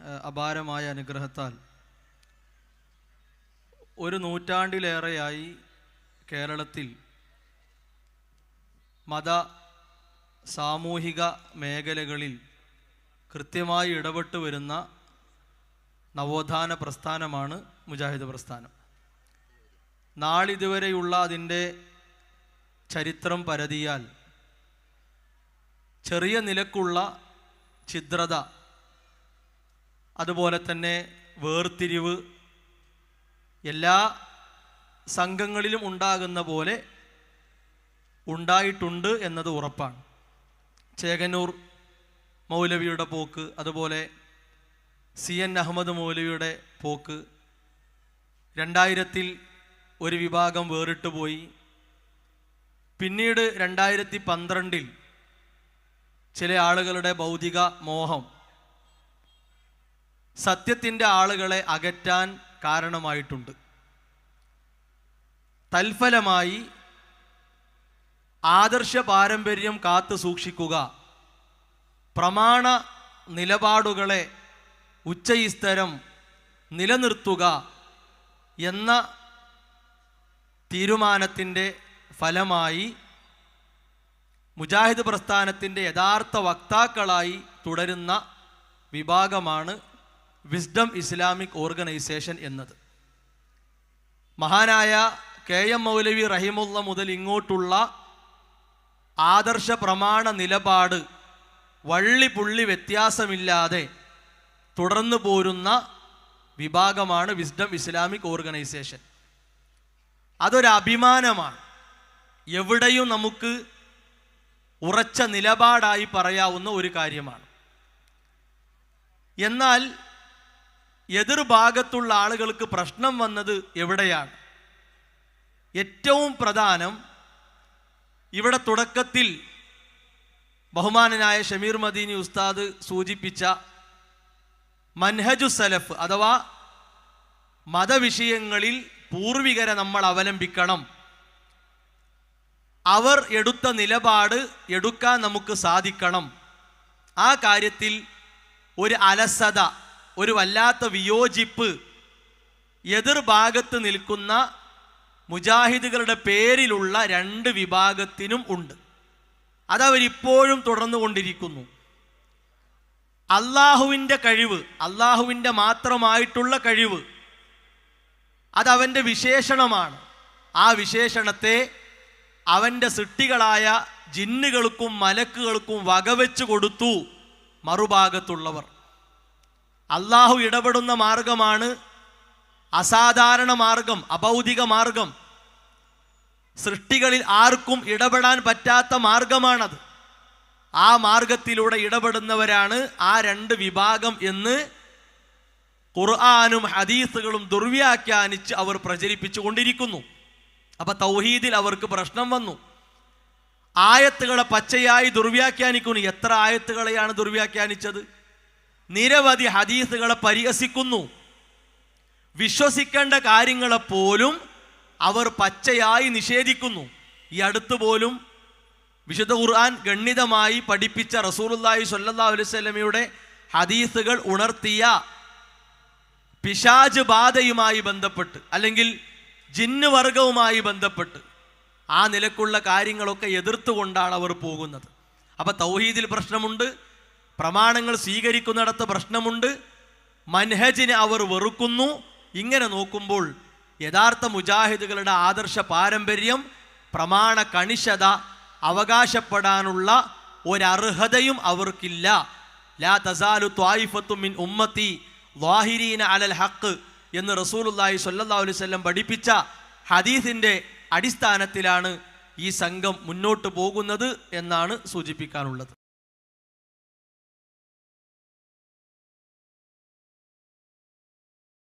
അപാരമായ അനുഗ്രഹത്താൽ ഒരു നൂറ്റാണ്ടിലേറെയായി കേരളത്തിൽ മത സാമൂഹിക മേഖലകളിൽ കൃത്യമായി ഇടപെട്ട് വരുന്ന നവോത്ഥാന പ്രസ്ഥാനമാണ് മുജാഹിദ് പ്രസ്ഥാനം. നാളിതുവരെയുള്ള അതിന്റെ ചരിത്രം പരതിയാൽ ചെറിയ നിലക്കുള്ള ഛിദ്രത അതുപോലെ തന്നെ വേർതിരിവ് എല്ലാ സംഘങ്ങളിലും ഉണ്ടാകുന്ന പോലെ ഉണ്ടായിട്ടുണ്ട് എന്നത് ഉറപ്പാണ്. ചേകനൂർ മൗലവിയുടെ പോക്ക് അതുപോലെ സി എൻ അഹമ്മദ് മൗലവിയുടെ പോക്ക് രണ്ടായിരത്തിൽ ഒരു വിഭാഗം വേറിട്ട് പോയി. പിന്നീട് രണ്ടായിരത്തി പന്ത്രണ്ടിൽ ചില ആളുകളുടെ ഭൗതിക മോഹം സത്യത്തിന്റെ ആളുകളെ അകറ്റാൻ കാരണമായിട്ടുണ്ട്. തൽഫലമായി ആദർശ പാരമ്പര്യം കാത്തു സൂക്ഷിക്കുക. പ്രമാണ നിലപാടുകളെ ഉച്ചയിസ്തരം നിലനിർത്തുക എന്ന തീരുമാനത്തിന്റെ ഫലമായി മുജാഹിദ് പ്രസ്ഥാനത്തിന്റെ യഥാർത്ഥ വക്താക്കളായി തുടരുന്ന വിഭാഗമാണ് വിസ്ഡം ഇസ്ലാമിക് ഓർഗനൈസേഷൻ എന്നത്. മഹാനായ കെ എം മൗലവി റഹിമുള്ള മുതൽ ഇങ്ങോട്ടുള്ള ആദർശ പ്രമാണ നിലപാട് വള്ളി പുള്ളി വ്യത്യാസമില്ലാതെ തുടർന്നു പോരുന്ന വിഭാഗമാണ് വിസ്ഡം ഇസ്ലാമിക് ഓർഗനൈസേഷൻ അതൊരു അഭിമാനമാണ്. എവിടെയും നമുക്ക് ഉറച്ച നിലപാടായി പറയാവുന്ന ഒരു കാര്യമാണ്. എന്നാൽ എതിർഭാഗത്തുള്ള ആളുകൾക്ക് പ്രശ്നം വന്നത് എവിടെയാണ്? ഏറ്റവും പ്രധാനം ഇവിടെ തുടക്കത്തിൽ ബഹുമാനനായ ഷമീർ മദീനി ഉസ്താദ് സൂചിപ്പിച്ച മൻഹജു സലഫ് അഥവാ മതവിഷയങ്ങളിൽ പൂർവികരെ നമ്മൾ അവലംബിക്കണം. അവർ എടുത്ത നിലപാട് എടുക്കാൻ നമുക്ക് സാധിക്കണം. ആ കാര്യത്തിൽ ഒരു അലസത ഒരു വല്ലാത്ത വിയോജിപ്പ് എതിർഭാഗത്ത് നിൽക്കുന്ന മുജാഹിദുകളുടെ പേരിലുള്ള രണ്ട് വിഭാഗത്തിനും ഉണ്ട്. അതവരിപ്പോഴും തുടർന്നുകൊണ്ടിരിക്കുന്നു അള്ളാഹുവിന്റെ കഴിവ് അള്ളാഹുവിന്റെ മാത്രമായിട്ടുള്ള കഴിവ് അതവന്റെ വിശേഷണമാണ്. ആ വിശേഷണത്തെ അവന്റെ സൃഷ്ടികളായ ജിന്നുകൾക്കും മലക്കുകൾക്കും വകവെച്ചു കൊടുത്തു മറുഭാഗത്തുള്ളവർ. അള്ളാഹു ഇടപെടുന്ന മാർഗമാണ് അസാധാരണ മാർഗം അഭൗതിക മാർഗം. സൃഷ്ടികളിൽ ആർക്കും ഇടപെടാൻ പറ്റാത്ത മാർഗമാണത്. ആ മാർഗത്തിലൂടെ ഇടപെടുന്നവരാണ് ആ രണ്ട് വിഭാഗം എന്ന് ഖുർആാനും ഹദീസുകളും ദുർവ്യാഖ്യാനിച്ച് അവർ പ്രചരിപ്പിച്ചു കൊണ്ടിരിക്കുന്നു. അപ്പൊ തൗഹീദിൽ അവർക്ക് പ്രശ്നം വന്നു. ആയത്തുകളെ പച്ചയായി ദുർവ്യാഖ്യാനിക്കുന്നു. എത്ര ആയത്തുകളെയാണ് ദുർവ്യാഖ്യാനിച്ചത്? നിരവധി ഹദീസുകളെ പരിഹസിക്കുന്നു. വിശ്വസിക്കേണ്ട കാര്യങ്ങളെ പോലും അവർ പച്ചയായി നിഷേധിക്കുന്നു. ഈ അടുത്ത് പോലും വിശുദ്ധ ഖുർആൻ ഗണ്ണിതമായി പഠിപ്പിച്ച റസൂലുല്ലാഹി അലൈഹി വസല്ലമയുടെ ഹദീസുകൾ ഉണർത്തിയ പിശാജ് ബാധയുമായി ബന്ധപ്പെട്ട് അല്ലെങ്കിൽ ജിന്ന് വർഗവുമായി ബന്ധപ്പെട്ട് ആ നിലക്കുള്ള കാര്യങ്ങളൊക്കെ എതിർത്തുകൊണ്ടാണ് അവർ പോകുന്നത്. അപ്പം തൗഹീദിൽ പ്രശ്നമുണ്ട് പ്രമാണങ്ങൾ സ്വീകരിക്കുന്നിടത്ത് പ്രശ്നമുണ്ട്. മൻഹജിനെ അവർ വെറുക്കുന്നു. ഇങ്ങനെ നോക്കുമ്പോൾ യഥാർത്ഥ മുജാഹിദുകളുടെ ആദർശ പാരമ്പര്യം പ്രമാണ കണിശത അവകാശപ്പെടാനുള്ള ഒരർഹതയും അവർക്കില്ല. ലാ തസാലു ത്വായിഫത്തു മിൻ ഉമ്മത്തി വാഹിരീന അലൽ ഹക്ക് എന്ന് റസൂലുല്ലാഹി അലൈഹി വസല്ലം പഠിപ്പിച്ച ഹദീസിന്റെ അടിസ്ഥാനത്തിലാണ് ഈ സംഘം മുന്നോട്ട് പോകുന്നത് എന്നാണ് സൂചിപ്പിക്കാനുള്ളത്.